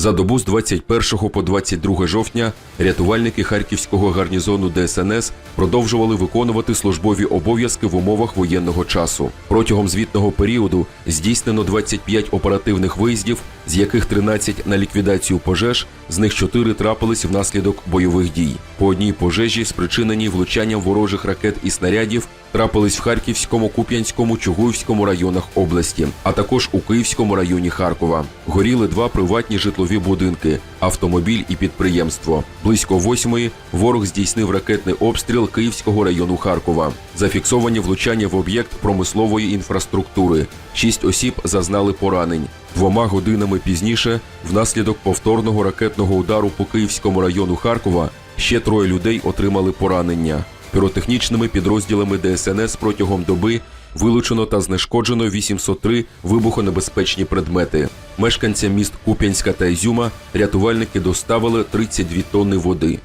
За добу з 21 по 22 жовтня рятувальники харківського гарнізону ДСНС продовжували виконувати службові обов'язки в умовах воєнного часу. Протягом звітного періоду здійснено 25 оперативних виїздів, з яких 13 на ліквідацію пожеж, з них 4 трапились внаслідок бойових дій. По одній пожежі, спричиненій влучанням ворожих ракет і снарядів, трапились в Харківському, Куп'янському, Чугуївському районах області, а також у Київському районі Харкова. Горіли два приватні житлові будинки, автомобіль і підприємство. Близько восьмої ворог здійснив ракетний обстріл Київського району Харкова. Зафіксовані влучання в об'єкт промислової інфраструктури. Шість осіб зазнали поранень. Двома годинами пізніше, внаслідок повторного ракетного удару по Київському району Харкова, Ще троє людей отримали поранення. Піротехнічними підрозділами ДСНС протягом доби вилучено та знешкоджено 803 вибухонебезпечні предмети. Мешканцям міст Куп'янська та Ізюма рятувальники доставили 32 тонни води.